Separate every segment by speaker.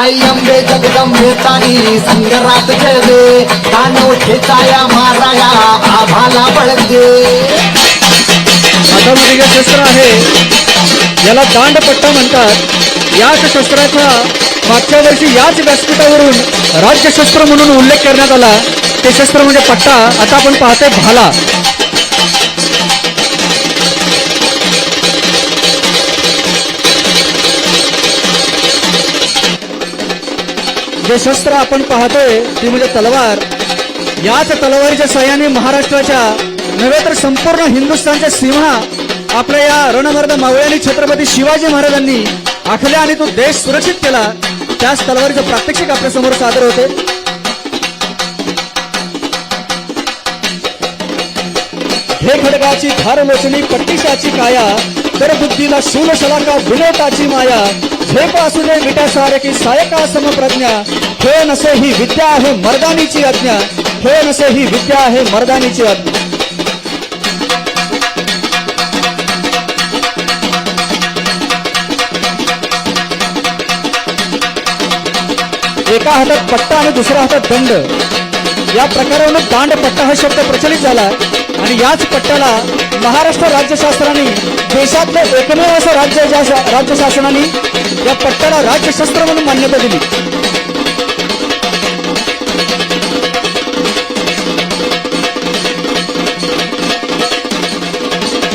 Speaker 1: आई अंबे जगदंबे ताई संगरात जळदे दानव खेचाया माराया आभाला बळदे
Speaker 2: हातामध्ये जे शस्त्र आहे. याला दांडपट्टा म्हणतात. याच शस्त्राचा मागच्या वर्षी याच व्यासपीठावरून राज्यशस्त्र म्हणून उल्लेख करण्यात आला. ते शस्त्र म्हणजे पट्टा. आता आपण पाहतोय भाला. जे शस्त्र आपण पाहतोय ती म्हणजे तलवार. याच तलवारीच्या सहाय्याने महाराष्ट्राच्या नव्हे तर संपूर्ण हिंदुस्थानच्या सीमा आपल्या या रणमर्द मावळ्यांनी छत्रपती शिवाजी महाराजांनी आखल्या आणि तो देश सुरक्षित केला त्याच तलवारीचं प्रात्यक्षिक आपल्यासमोर सादर होते. हे खडगाची धार लोचणी पट्टिशाची काया तर बुद्धीला शूल शलाका विनोताची माया झेप असू दे विटा सारे की सायका समप्रज्ञा हे नसे ही विद्या आहे मर्दानीची आज्ञा हे नसे ही विद्या आहे मर्दानीची आज्ञा. एका हातात पट्टा आणि दुसऱ्या हातात दंड. या प्रकारावरून दांड पट्टा हा शब्द प्रचलित झाला. आणि याच पट्ट्याला महाराष्ट्र राज्य शासनाने देशातलं एकमेव असं राज्य ज्या राज्य शासनाने या पट्ट्याला राज्यशस्त्र म्हणून मान्यता दिली.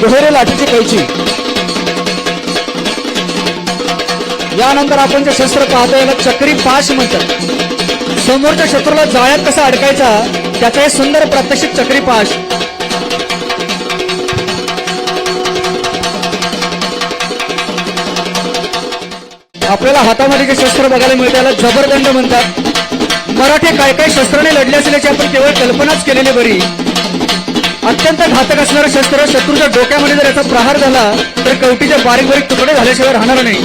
Speaker 2: दुहेरी लाठीची कैची. यानंतर आपण जे शस्त्र पाहतो याला चक्री पाश म्हणतात. समोरच्या शत्रूला जाळ्यात कसा अडकायचा त्याचा हे सुंदर प्रात्यक्षिक चक्री आपल्याला हातामध्ये जे शस्त्र बघायला मिळतं त्याला जबरदंड म्हणतात. मराठे काय काय शस्त्राने लढले असल्याची आपण केवळ कल्पनाच केलेली बरी. अत्यंत घातक असणारं शस्त्र शत्रूच्या डोक्यामध्ये जर याचा प्रहार झाला तर कवटीचे बारीक बारीक तुकडे झाल्याशिवाय राहणार नाही.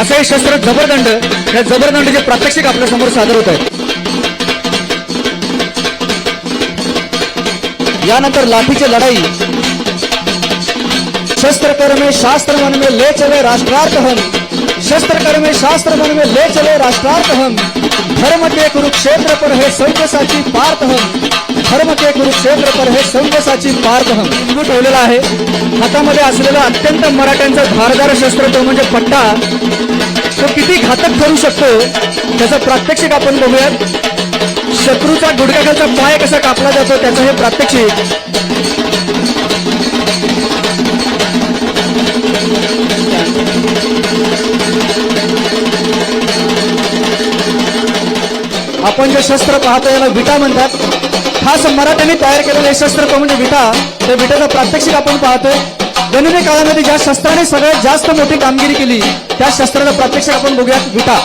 Speaker 2: असं हे शस्त्र जबरदंड या जबरदंडचे प्रात्यक्षिक आपल्यासमोर सादर होत आहे यानंतर लाठीची लढाई. शस्त्र कर्मे शास्त्र मन में ले चले राष्ट्रार्थ हम शस्त्र कर्मे शास्त्र मन में ले चले राष्ट्रार्थ हम धर्म के कुरुक्षेत्र पर है सौम्यसाची पार्थ हम धर्म के कुरुक्षेत्र पर है साची पार्थ हम ठेवलेला आहे. हातामध्ये असलेला अत्यंत मराठ्यांचा धारदार शस्त्र तो म्हणजे पट्टा. तो किती घातक ठरू शकतो त्याचं प्रात्यक्षिक आपण बघूयात. शत्रूचा गुडघ्याखालचा पाय कसा कापला जातो त्याचं हे प्रात्यक्षिक. आपण जे शस्त्र पाहतो याला विटा म्हणतात. खास मराठ्यांनी तयार केलेलं हे शस्त्र तो म्हणजे विटा. त्या विटाचं प्रात्यक्षिक आपण पाहतोय. गणित काळामध्ये ज्या शस्त्राने सगळ्यात जास्त मोठी कामगिरी केली त्या शस्त्राचा प्रात्यक्षिक आपण बघूयात विटा.